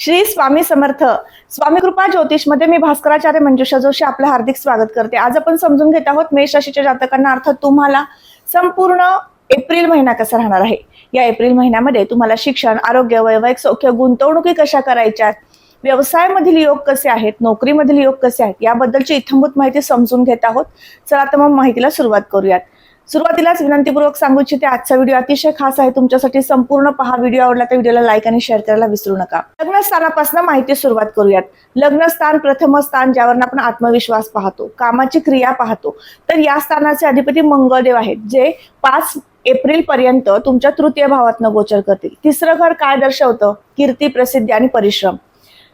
श्री स्वामी समर्थ. स्वामी कृपा ज्योतिषमध्ये मी भास्कराचार्य मंजुषा जोशी आपलं हार्दिक स्वागत करते. आज आपण समजून घेत आहोत मेष राशीच्या जातकांना. अर्थात तुम्हाला संपूर्ण एप्रिल महिना कसा राहणार आहे? या एप्रिल महिन्यामध्ये तुम्हाला शिक्षण आरोग्य वैवाहिक सौख्य गुंतवणुकी कशा करायच्या व्यवसायामधील योग कसे आहेत? नोकरीमधील योग कसे आहेत? याबद्दलची इथंभूत माहिती समजून घेत आहोत. चला तर मग माहितीला सुरुवात करूयात. सुरुवातीलाच विनंतीपूर्वक सांगू इच्छिते आजचा व्हिडिओ अतिशय खास आहे. तुमच्यासाठी संपूर्ण पहा व्हिडिओ आवडला तर व्हिडिओला लाईक आणि शेअर करायला विसरू नका. लग्न स्थानापासून माहिती सुरुवात करूयात. लग्न स्थान प्रथम स्थान ज्यावर आपण आत्मविश्वास पाहतो कामाची क्रिया पाहतो. तर या स्थानाचे अधिपती मंगळदेव आहेत जे पाच एप्रिल पर्यंत तुमच्या तृतीय भावातनं गोचर करतील. तिसरं घर काय दर्शवतं? कीर्ती प्रसिद्धी आणि परिश्रम.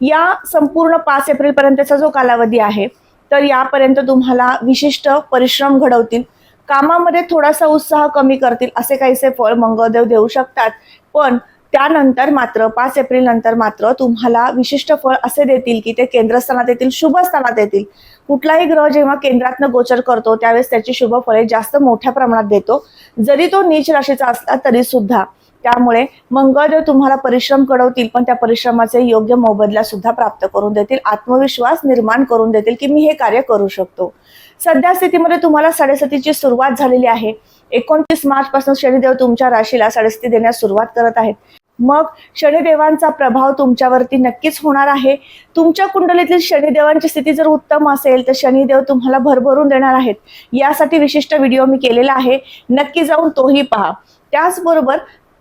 या संपूर्ण पाच एप्रिल पर्यंतचा जो कालावधी आहे तर यापर्यंत तुम्हाला विशिष्ट परिश्रम घडवतील. कामामध्ये थोडासा उत्साह कमी करतील असे काहीसे फळ मंगळदेव देऊ शकतात. पण त्यानंतर मात्र पाच एप्रिल नंतर मात्र तुम्हाला विशिष्ट फळ असे देतील की ते केंद्रस्थानात येतील शुभ स्थानात येतील. कुठलाही ग्रह जेव्हा केंद्रातनं गोचर करतो त्यावेळेस त्याची शुभ फळे जास्त मोठ्या प्रमाणात देतो. जरी तो नीच राशीचा असला तरी सुद्धा. त्यामुळे मंगळदेव तुम्हाला परिश्रम घडवतील पण त्या परिश्रमाचे योग्य मोबदला सुद्धा प्राप्त करून देतील. आत्मविश्वास निर्माण करून देतील की मी हे कार्य करू शकतो. सध्या स्थितीमध्ये तुम्हाला साडेसातीची सुरुवात झालेली आहे. एकोणतीस मार्च पासून शनिदेव तुमच्या राशीला साडेसाती देण्यास सुरुवात करत आहेत. मग शनिदेवांचा प्रभाव तुमच्यावरती नक्कीच होणार आहे. तुमच्या कुंडलीतील शनिदेवांची स्थिती जर उत्तम असेल तर शनिदेव तुम्हाला भरभरून देणार आहेत. यासाठी विशिष्ट व्हिडिओ मी केलेला आहे. नक्की जाऊन तोही पहा. त्याचबरोबर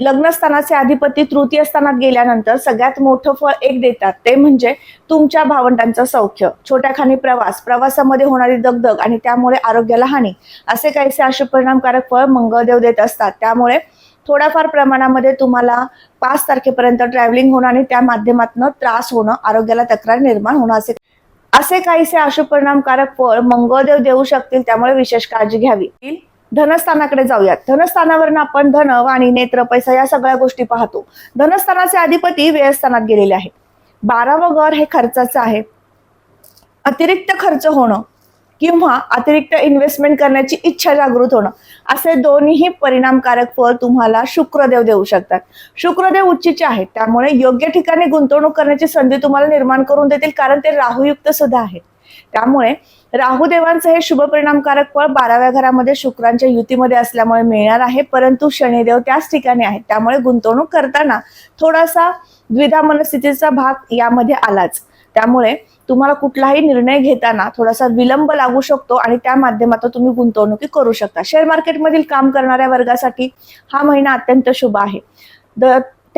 लग्नस्थानाचे अधिपती तृतीय स्थानात गेल्यानंतर सगळ्यात मोठं फळ एक देतात. ते म्हणजे तुमच्या भावंडांचं सौख्य. छोट्या खाणी प्रवास प्रवासामध्ये होणारी दगदग आणि त्यामुळे आरोग्याला हानी. असे काहीसे अशुपरिणामकारक फळ मंगळदेव देत असतात. त्यामुळे थोड्याफार प्रमाणामध्ये तुम्हाला पाच तारखेपर्यंत ट्रॅव्हलिंग होणं आणि त्या माध्यमातून त्रास होणं आरोग्याला तक्रार निर्माण होणं असे असे काहीसे अशुपरिणामकारक फळ मंगळदेव देऊ शकतील त्यामुळे विशेष काळजी घ्यावी. धनस्थानाकडे जाऊयात. धनस्थानावरून आपण धन वाणी नेत्र पैसा या सगळ्या गोष्टी पाहतो. धनस्थानाचे अधिपती व्ययस्थानात गेलेले आहेत. बारावं घर हे खर्चाचं आहे. अतिरिक्त खर्च होणं किंवा अतिरिक्त इन्व्हेस्टमेंट करण्याची इच्छा जागृत होणं असे दोन्हीही परिणामकारक फळ तुम्हाला शुक्रदेव देऊ शकतात. शुक्रदेव उच्चीचे आहेत. त्यामुळे योग्य ठिकाणी गुंतवणूक करण्याची संधी तुम्हाला निर्माण करून देतील कारण ते राहुयुक्त सुद्धा आहेत. त्यामुळे राहुदेवांचं हे शुभ परिणामकारक फळ बाराव्या घरामध्ये शुक्रांच्या युतीमध्ये असल्यामुळे मिळणार आहे. परंतु शनिदेव त्याच ठिकाणी आहेत. त्यामुळे गुंतवणूक करताना थोडासा द्विधा मनस्थितीचा भाग यामध्ये आलाच. त्यामुळे तुम्हाला कुठलाही निर्णय घेताना थोडासा विलंब लागू शकतो आणि त्या माध्यमातून तुम्ही गुंतवणुकी करू शकता. शेअर मार्केटमधील काम करणाऱ्या वर्गासाठी हा महिना अत्यंत शुभ आहे. द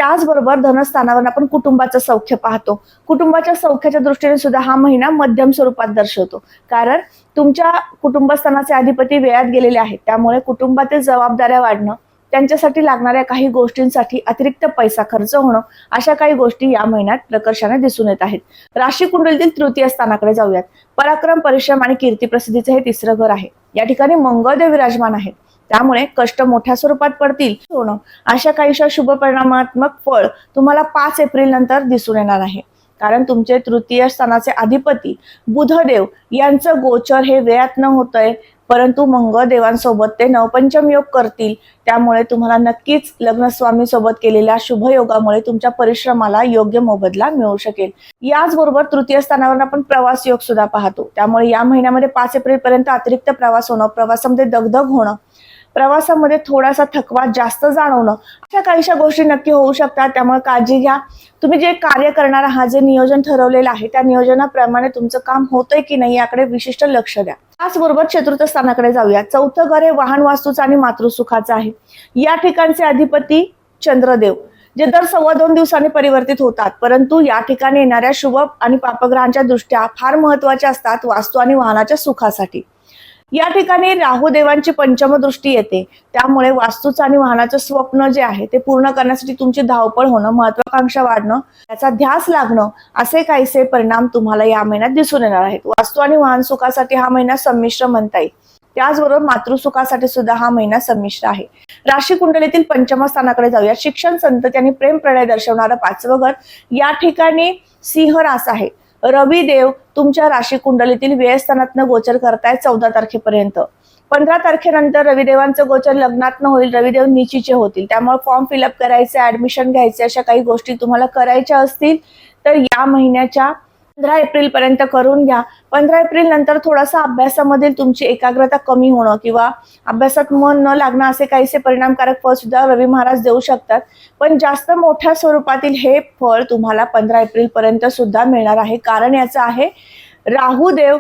त्याचबरोबर धनस्थानावर आपण कुटुंबाचं सौख्य पाहतो. कुटुंबाच्या सौख्याच्या दृष्टीने सुद्धा हा महिना मध्यम स्वरूपात दर्शवतो. कारण तुमच्या कुटुंबस्थानाचे अधिपती वेळात गेलेले आहेत. त्यामुळे कुटुंबातील जबाबदाऱ्या वाढणं त्यांच्यासाठी लागणाऱ्या काही गोष्टींसाठी अतिरिक्त पैसा खर्च होणं अशा काही गोष्टी या महिन्यात प्रकर्षाने दिसून येत आहेत. राशी कुंडलीतील तृतीय स्थानाकडे जाऊयात. पराक्रम परिश्रम आणि कीर्ती प्रसिद्धीचं हे तिसरं घर आहे. या ठिकाणी मंगळदेव विराजमान आहेत. त्यामुळे कष्ट मोठ्या स्वरूपात पडतील. अशा काहीशा शुभ परिणामात्मक फळ तुम्हाला पाच एप्रिल नंतर दिसून येणार आहे. कारण तुमचे तृतीय स्थानाचे अधिपती बुधदेव यांचं गोचर हे वेळात न होतंय परंतु मंगळदेवांसोबत ते नवपंचम योग करतील. त्यामुळे तुम्हाला नक्कीच लग्नस्वामी सोबत केलेल्या शुभयोगामुळे तुमच्या परिश्रमाला योग्य मोबदला मिळू शकेल. याचबरोबर तृतीय स्थानावर आपण प्रवास योग सुद्धा पाहतो. त्यामुळे या महिन्यामध्ये पाच एप्रिल पर्यंत अतिरिक्त प्रवास होणं प्रवासामध्ये दगदग होणं प्रवासामध्ये थोडासा थकवा जास्त जाणवणं अशा काहीशा गोष्टी नक्की होऊ शकतात. त्यामुळे काळजी घ्या. तुम्ही जे कार्य करणार आहात जे नियोजन ठरवलेलं आहे त्या नियोजनाप्रमाणे तुमचं काम होतंय की नाही याकडे विशिष्ट लक्ष द्या. त्याचबरोबर चतुर्थ स्थानाकडे जाऊया. चौथं घर हे वाहन वास्तूचं आणि मातृसुखाचं आहे. या ठिकाणचे अधिपती चंद्रदेव जे दर सव्वा दोन दिवसांनी परिवर्तित होतात. परंतु या ठिकाणी येणाऱ्या शुभ आणि पापग्रहांच्या दृष्ट्या फार महत्त्वाच्या असतात वास्तू आणि वाहनाच्या सुखासाठी. या ठिकाणी राहुदेवांची पंचम दृष्टी येते. त्यामुळे वास्तूचं आणि वाहनाचं स्वप्न जे आहे ते पूर्ण करण्यासाठी तुमची धावपळ होणं महत्वाकांक्षा वाढणं त्याचा ध्यास लागणं असे काहीसे परिणाम तुम्हाला या महिन्यात दिसून येणार आहेत. वास्तू आणि वाहन सुखासाठी हा महिना संमिश्र म्हणता येईल. त्याचबरोबर मातृसुखासाठी सुद्धा हा महिना संमिश्र आहे. राशी कुंडलीतील पंचम स्थानाकडे जाऊया. शिक्षण संतती आणि प्रेम प्रणय दर्शवणारं पाचवं घर. या ठिकाणी सिंह रास आहे. रवी देव तुमच्या राशी कुंडलीतील व्ययस्थानातनं गोचर करताय चौदा तारखेपर्यंत. पंधरा तारखेनंतर रविदेवांचं गोचर लग्नात न होईल रविदेव निचीचे होतील. त्यामुळे फॉर्म फिलअप करायचे ऍडमिशन घ्यायचे अशा काही गोष्टी तुम्हाला करायच्या असतील तर या महिन्याच्या पंधरा एप्रिल पर्यंत करून घ्या. पंधरा एप्रिल नंतर थोडासा अभ्यासामधील तुमची एकाग्रता कमी होणं किंवा अभ्यासात मन न लागणं असे काहीसे परिणामकारक फळ सुद्धा रवी महाराज देऊ शकतात. पण जास्त मोठ्या स्वरूपातील हे फळ तुम्हाला पंधरा एप्रिल पर्यंत सुद्धा मिळणार आहे. कारण याचं आहे राहुदेव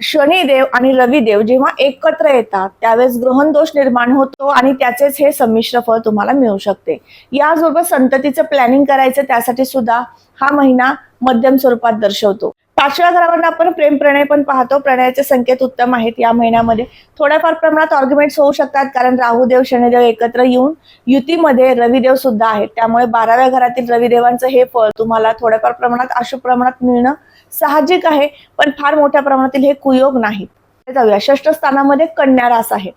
शनिदेव आणि रविदेव जेव्हा एकत्र येतात त्यावेळेस ग्रहण दोष निर्माण होतो आणि त्याचेच हे संमिश्र फळ तुम्हाला मिळू शकते. याचबरोबर संततीचं प्लॅनिंग करायचं त्यासाठी सुद्धा हा महिना मध्यम स्वरूपात दर्शवतो. पाचव्या घरावर आपण प्रेम प्रणय पण पाहतो. प्रणयाचे संकेत उत्तम आहेत या महिन्यामध्ये. थोड्याफार प्रमाणात ऑर्ग्युमेंट्स होऊ शकतात कारण राहुदेव शनिदेव एकत्र येऊन युतीमध्ये रविदेव सुद्धा आहेत. त्यामुळे बाराव्या घरातील रविदेवांचं हे फळ तुम्हाला थोड्याफार प्रमाणात अशुभ प्रमाणात मिळणं साहजिक आहे पण फार मोठ्या प्रमाणातील हे कुयोग नाहीत जाऊया. षष्ठ स्थानामध्ये कन्या रास आहे.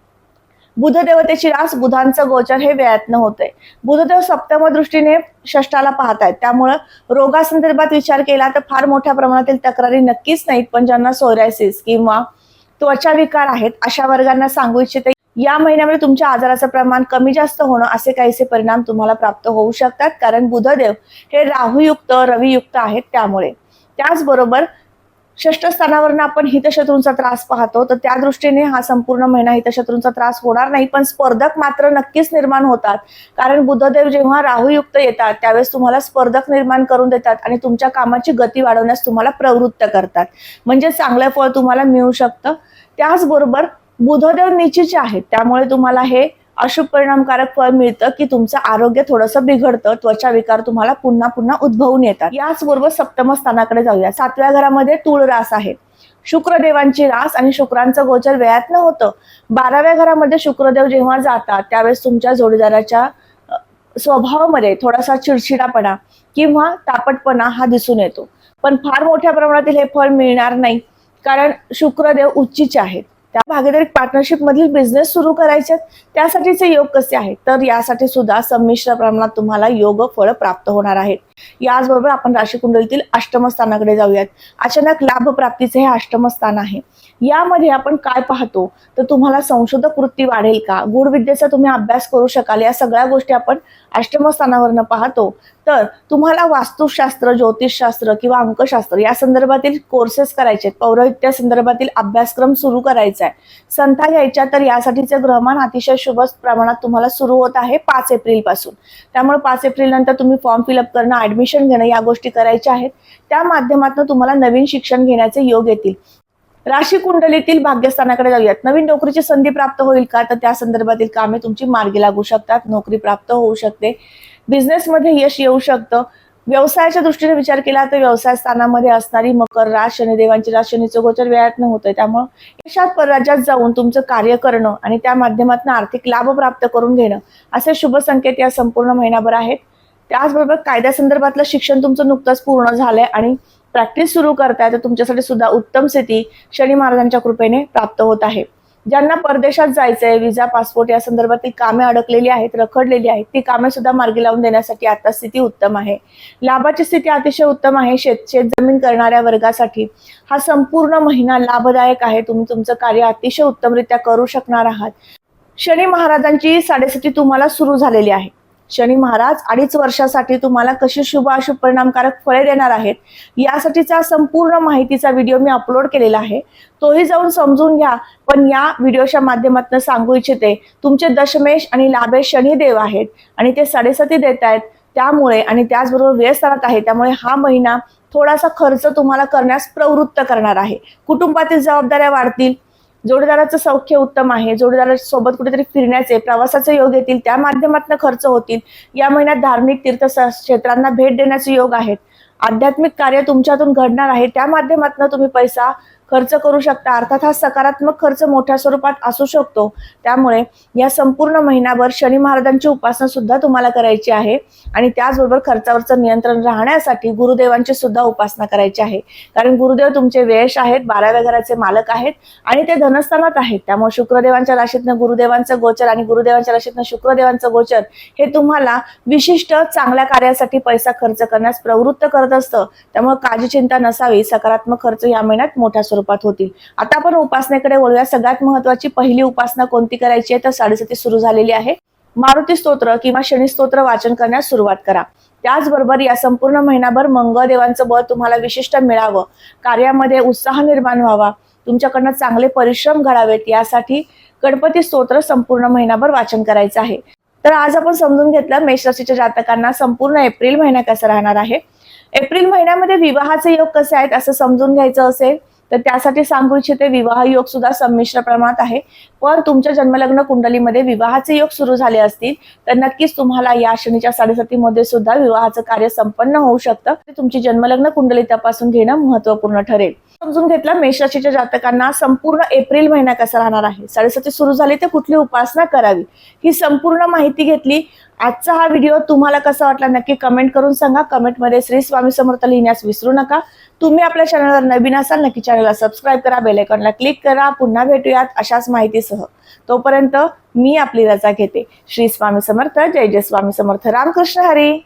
बुध देवतेची रास बुधांचं गोचर हे वेळातनं होतंय. बुधदेव सप्तम दृष्टीने षष्टाला पाहतायत. त्यामुळं रोगासंदर्भात विचार केला तर फार मोठ्या प्रमाणातील तक्रारी नक्कीच नाहीत पण ज्यांना सोरायसिस किंवा त्वचा विकार आहेत अशा वर्गांना सांगू इच्छिते. या महिन्यामध्ये तुमच्या आजाराचं प्रमाण कमी जास्त होणं असे काहीसे परिणाम तुम्हाला प्राप्त होऊ शकतात कारण बुधदेव हे राहुयुक्त रवियुक्त आहेत त्यामुळे. त्याचबरोबर षष्ठ स्थानावरनं आपण हितशत्रूंचा त्रास पाहतो तर त्या दृष्टीने हा संपूर्ण महिना हितशत्रूंचा त्रास होणार नाही पण स्पर्धक मात्र नक्कीच निर्माण होतात. कारण बुधदेव जेव्हा राहूयुक्त येतात त्यावेळेस तुम्हाला स्पर्धक निर्माण करून देतात आणि तुमच्या कामाची गती वाढवण्यास तुम्हाला प्रवृत्त करतात. म्हणजे चांगलं फळ तुम्हाला मिळू शकतं. त्याचबरोबर बुधदेव निचीचे आहेत त्यामुळे तुम्हाला हे अशुभ परिणामकारक फळ मिळतं की तुमचं आरोग्य थोडंसं बिघडतं त्वचा विकार तुम्हाला पुन्हा पुन्हा उद्भवून येतात. याचबरोबर सप्तम स्थानाकडे जाऊया. सातव्या घरामध्ये तुळ रास आहे. शुक्रदेवांची रास आणि शुक्रांचं गोचर वेळातनं होतं. बाराव्या घरामध्ये शुक्रदेव जेव्हा जातात त्यावेळेस तुमच्या जोडीदाराच्या स्वभावामध्ये थोडासा चिडचिडापणा किंवा तापटपणा हा दिसून येतो. पण फार मोठ्या प्रमाणातील हे फळ मिळणार नाही कारण शुक्रदेव उच्चीचे आहेत. त्या भागीदारी पार्टनरशिप मधील बिझनेस सुरू करायचे त्यासाठीचे योग कसे आहेत? तर यासाठी सुद्धा संमिश्र प्रमाणात तुम्हाला योग फळ प्राप्त होणार आहेत. याचबरोबर आपण राशी कुंडलीतील अष्टम स्थानाकडे जाऊयात. अचानक लाभ प्राप्तीचे हे अष्टम स्थान आहे. यामध्ये आपण काय पाहतो? तर तुम्हाला संशोधक वृत्ती वाढेल का? गुणविद्येचा तुम्ही अभ्यास करू शकाल. या सगळ्या गोष्टी आपण अष्टम स्थानावरनं पाहतो. तर तुम्हाला वास्तुशास्त्र ज्योतिषशास्त्र किंवा अंकशास्त्र या संदर्भातील कोर्सेस करायचे आहेत. पौरोहित्या संदर्भातील अभ्यासक्रम सुरू करायचा आहे. संथा घ्यायच्या तर यासाठीचे ग्रहमान अतिशय शुभ प्रमाणात तुम्हाला सुरू होत आहे पाच एप्रिलपासून. त्यामुळे पाच एप्रिल नंतर तुम्ही फॉर्म फिलअप करणं ऍडमिशन घेणं या गोष्टी करायच्या आहेत. त्या माध्यमातून तुम्हाला नवीन शिक्षण घेण्याचे योग येतील. राशी कुंडलीतील भाग्यस्थानाकडे जाऊयात. नवीन नोकरीची संधी प्राप्त होईल का? तर त्या संदर्भातील कामे तुमची मार्गी लागू शकतात. नोकरी प्राप्त होऊ शकते. बिझनेसमध्ये यश येऊ शकतं. व्यवसायाच्या दृष्टीने विचार केला तर व्यवसाय स्थानामध्ये असणारी मकर राज शनिदेवांची राज शनीचं गोचर वेळात होतंय त्यामुळं यशात परराज्यात जाऊन तुमचं कार्य करणं आणि त्या माध्यमातून आर्थिक लाभ प्राप्त करून घेणं असे शुभ संकेत या संपूर्ण महिनाभर आहेत. त्याचबरोबर कायद्यासंदर्भातलं शिक्षण तुमचं नुकतंच पूर्ण झालंय आणि प्रॅक्टिस सुरू करताय तर तुमच्यासाठी सुद्धा उत्तम स्थिती शनी महाराजांच्या कृपेने प्राप्त होत आहे. ज्यांना परदेशात जायचंय विजा पासपोर्ट या संदर्भातील कामे अडकलेली आहेत रखडलेली आहेत ती कामे सुद्धा मार्गी लावून देण्यासाठी आता स्थिती उत्तम आहे. लाभाची स्थिती अतिशय उत्तम आहे. शेत शेत जमीन करणाऱ्या वर्गासाठी हा संपूर्ण महिना लाभदायक आहे. तुम्ही तुमचं कार्य अतिशय उत्तमरित्या करू शकणार आहात. शनी महाराजांची साडेसाती तुम्हाला सुरू झालेली आहे. शनी महाराज अडीच वर्षासाठी तुम्हाला कशी शुभ अशुभ परिणामकारक फळे देणार आहेत यासाठीचा संपूर्ण माहितीचा व्हिडिओ मी अपलोड केलेला आहे. तोही जाऊन समजून घ्या. पण या व्हिडिओच्या माध्यमातून सांगू इच्छिते तुमचे दशमेश आणि लाभेश शनिदेव आहेत आणि ते साडेसाती देत आहेत. त्यामुळे आणि त्याचबरोबर व्यस्थानात आहे त्यामुळे हा महिना थोडासा खर्च तुम्हाला करण्यास प्रवृत्त करणार आहे. कुटुंबातील जबाबदाऱ्या वाढतील. जोडीदाराचं सौख्य उत्तम आहे जोडीदारासोबत कुठेतरी फिरण्याचे प्रवासाचे योग येतील त्या माध्यमातून खर्च होतील. या महिन्यात धार्मिक तीर्थ क्षेत्रांना भेट देण्याचे योग आहेत. आध्यात्मिक कार्य तुमच्यातून घडणार आहे त्या माध्यमातून तुम्ही पैसा खर्च करू शकता. अर्थात हा सकारात्मक खर्च मोठ्या स्वरूपात असू शकतो. त्यामुळे या संपूर्ण महिनाभर शनी महाराजांची उपासना सुद्धा तुम्हाला करायची आहे. आणि त्याचबरोबर खर्चावरचं नियंत्रण राहण्यासाठी गुरुदेवांची सुद्धा उपासना करायची आहे. कारण गुरुदेव तुमचे वेश आहेत बाराव्या घराचे मालक आहेत आणि ते धनस्थानात आहेत. त्यामुळे शुक्रदेवांच्या राशीतनं गुरुदेवांचं गोचर आणि गुरुदेवांच्या राशीतनं शुक्रदेवांचं गोचर हे तुम्हाला विशिष्ट चांगल्या कार्यासाठी पैसा खर्च करण्यास प्रवृत्त करत असतं. त्यामुळे काळजी चिंता नसावी. सकारात्मक खर्च या महिन्यात मोठ्या स्वरूपात होतील आता आपण उपासनेकडे वळूया. सगळ्यात महत्वाची पहिली उपासना कोणती करायची आहे? तर साडेसाती सुरू झालेली आहे. मारुती स्तोत्र किंवा शनी स्तोत्र वाचन करण्यास सुरुवात करा. त्याचबरोबर या संपूर्ण महिनाभर मंगळदेवांचं बळ तुम्हाला विशिष्ट मिळावं. कार्यामध्ये उत्साह निर्माण व्हावा. तुमच्याकडनं चांगले परिश्रम घडावेत. यासाठी गणपती स्तोत्र संपूर्ण महिनाभर वाचन करायचं आहे. तर आज आपण समजून घेतलं मेष राशीच्या जातकांना संपूर्ण एप्रिल महिना कसा राहणार आहे. एप्रिल महिन्यामध्ये विवाहाचे योग कसे आहेत असं समजून घ्यायचं असेल तर त्यासाठी सांगू इच्छिते विवाह योग सुद्धा संमिश्र प्रमाणात आहे. पण तुमच्या जन्मलग्न कुंडलीमध्ये विवाहाचे योग सुरू झाले असतील तर नक्कीच तुम्हाला या शनीच्या साडेसातीमध्ये सुद्धा विवाहाचं कार्य संपन्न होऊ शकतं. ते तुमची जन्मलग्न कुंडली तपासून घेणं महत्त्वपूर्ण ठरेल. समजून घेतला मेष राशीच्या जातकांना संपूर्ण एप्रिल महिना कसा राहणार आहे? साडेसाती सुरू झाली तर कुठली उपासना करावी? ही संपूर्ण माहिती घेतली. आजचा हा व्हिडिओ तुम्हाला कसा वाटला नक्की कमेंट करून सांगा. कमेंटमध्ये श्री स्वामी समर्थ लिहिण्यास विसरू नका. तुम्ही आपल्या चॅनलवर नवीन असाल नक्की चॅनलला सबस्क्राईब करा बेलायकॉनला क्लिक करा. पुन्हा भेटूयात अशाच माहितीसह. तोपर्यंत मी आपली रजा घेते. श्री स्वामी समर्थ. जय जय स्वामी समर्थ. रामकृष्ण हरी.